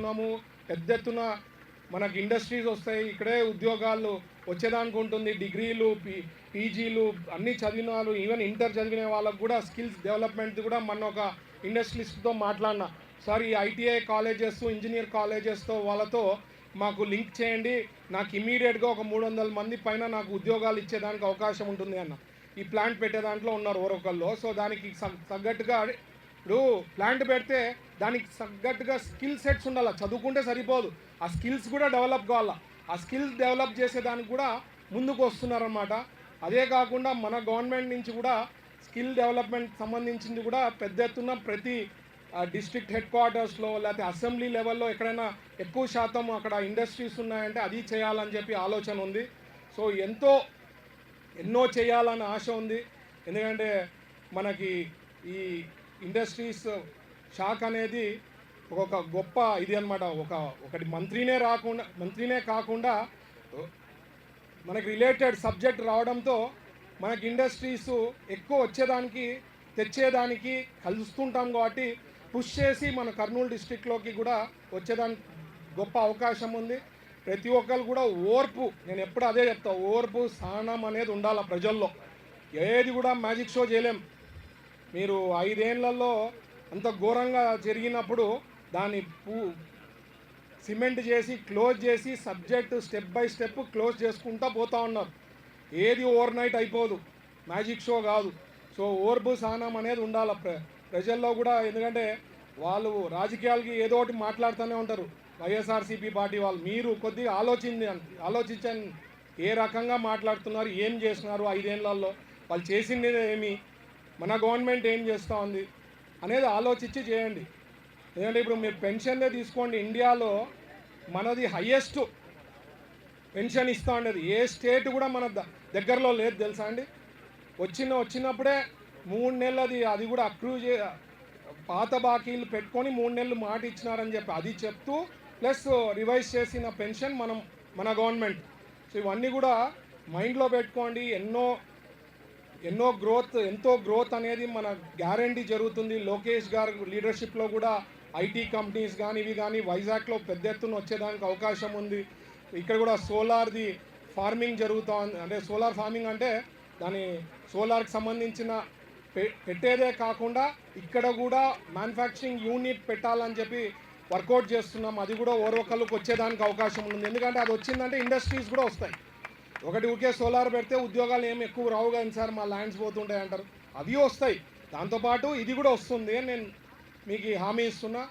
ఉన్నాము పెద్ద ఎత్తున మనకి ఇండస్ట్రీస్ వస్తాయి. ఇక్కడే ఉద్యోగాలు వచ్చేదానికి ఉంటుంది. డిగ్రీలు పీ పీజీలు అన్నీ చదివిన వాళ్ళు ఈవెన్ ఇంటర్ చదివిన వాళ్ళకు కూడా స్కిల్స్ డెవలప్మెంట్ కూడా మన ఒక ఇండస్ట్రీస్తో మాట్లాడిన. సార్ ఈ ఐటీఐ కాలేజెస్ ఇంజనీర్ కాలేజెస్తో వాళ్ళతో మాకు లింక్ చేయండి. నాకు ఇమీడియట్గా ఒక మూడు వందల మంది పైన నాకు ఉద్యోగాలు ఇచ్చేదానికి అవకాశం ఉంటుంది అన్న. ఈ ప్లాంట్ పెట్టే దాంట్లో ఉన్నారు ఓరొకళ్ళు సో దానికి తగ్గట్టుగా ఇప్పుడు ప్లాంట్ పెడితే దానికి తగ్గట్టుగా స్కిల్ సెట్స్ ఉండాలి? చదువుకుంటే సరిపోదు. ఆ స్కిల్స్ కూడా డెవలప్ కావాలా? ఆ స్కిల్స్ డెవలప్ చేసేదానికి కూడా ముందుకు వస్తున్నారన్నమాట. అదే కాకుండా మన గవర్నమెంట్ నుంచి కూడా స్కిల్ డెవలప్మెంట్ సంబంధించింది కూడా పెద్ద ఎత్తున ప్రతి డిస్ట్రిక్ట్ హెడ్ క్వార్టర్స్లో లేకపోతే అసెంబ్లీ లెవెల్లో ఎక్కడైనా ఎక్కువ శాతం అక్కడ ఇండస్ట్రీస్ ఉన్నాయంటే అది చేయాలని చెప్పి ఆలోచన ఉంది. సో ఎంతో ఎన్నో చేయాలని ఆశ ఉంది. ఎందుకంటే మనకి ఈ ఇండస్ట్రీస్ షాక్ అనేది ఒక గొప్ప ఇది అన్నమాట. ఒక ఒకటి మంత్రినే రాకుండా మంత్రినే కాకుండా మనకి రిలేటెడ్ సబ్జెక్ట్ రావడంతో మనకి ఇండస్ట్రీస్ ఎక్కువ వచ్చేదానికి తెచ్చేదానికి కలుస్తుంటాం కాబట్టి పుష్ చేసి మన కర్నూలు డిస్టిక్లోకి కూడా వచ్చేదానికి గొప్ప అవకాశం ఉంది. ప్రతి ఒక్కరు కూడా ఓర్పు నేను ఎప్పుడు అదే చెప్తా ఓర్పు సహనం అనేది ఉండాలి ప్రజల్లో. ఏది కూడా మ్యాజిక్ షో చేయలేం. మీరు ఐదేళ్ళలో అంత ఘోరంగా జరిగినప్పుడు దాన్ని పూ సిమెంట్ చేసి క్లోజ్ చేసి subject step by step close చేసుకుంటా పోతా ఉన్నారు. ఏది ఓవర్ నైట్ అయిపోదు. మ్యాజిక్ షో కాదు. సో ఓర్పు సహనం అనేది ఉండాలి. ప్ర ప్రజల్లో కూడా ఎందుకంటే వాళ్ళు రాజకీయాలకి ఏదో ఒకటి మాట్లాడుతూనే ఉంటారు. వైఎస్ఆర్సీపీ పార్టీ వాళ్ళు. మీరు కొద్దిగా ఆలోచింది ఆలోచించండి. ఏ రకంగా మాట్లాడుతున్నారు ఏం చేస్తున్నారు ఐదేళ్ళలో? వాళ్ళు చేసింది ఏమి? మన గవర్నమెంట్ ఏం చేస్తూ ఉంది అనేది ఆలోచించి చేయండి. ఎందుకంటే ఇప్పుడు మీరు పెన్షన్నే తీసుకోండి. ఇండియాలో మనది హయ్యెస్ట్ పెన్షన్ ఇస్తూ ఉండేది. ఏ స్టేట్ కూడా మన ద- దగ్గరలో లేదు తెలుసా అండి? వచ్చిన వచ్చినప్పుడే మూడు నెలలది అది కూడా అక్రూజ్ చే పాత బాకీలు పెట్టుకొని మూడు నెలలు మాట ఇచ్చినారని చెప్పి అది చెప్తూ ప్లస్ రివైజ్ చేసిన పెన్షన్ మనం మన గవర్నమెంట్. సో ఇవన్నీ కూడా మైండ్లో పెట్టుకోండి. ఎన్నో ఎన్నో గ్రోత్ ఎంతో గ్రోత్ అనేది మన గ్యారంటీ జరుగుతుంది. లోకేష్ గారు లీడర్షిప్లో కూడా ఐటీ కంపెనీస్ కానీ ఇవి కానీ వైజాగ్లో పెద్ద ఎత్తున వచ్చేదానికి అవకాశం ఉంది. ఇక్కడ కూడా సోలార్ది ఫార్మింగ్ జరుగుతూ ఉంది అంటే సోలార్ ఫార్మింగ్ అంటే దాని సోలార్కి సంబంధించిన పె- పెట్టేదే కాకుండా ఇక్కడ కూడా మ్యానుఫ్యాక్చరింగ్ యూనిట్ పెట్టాలని చెప్పి వర్కౌట్ చేస్తున్నాం. అది కూడా ఓరొకళ్ళకి వచ్చేదానికి అవకాశం ఉంది. ఎందుకంటే అది వచ్చిందంటే ఇండస్ట్రీస్ కూడా వస్తాయి. ఒకటి ఊరికే సోలార్ పెడితే ఉద్యోగాలు ఏమి ఎక్కువ రావు కానీ సార్ మా ల్యాండ్స్ పోతుంటాయి అంటారు. అవి వస్తాయి. దాంతోపాటు ఇది కూడా వస్తుంది అని నేను మీకు హామీ ఇస్తున్నా.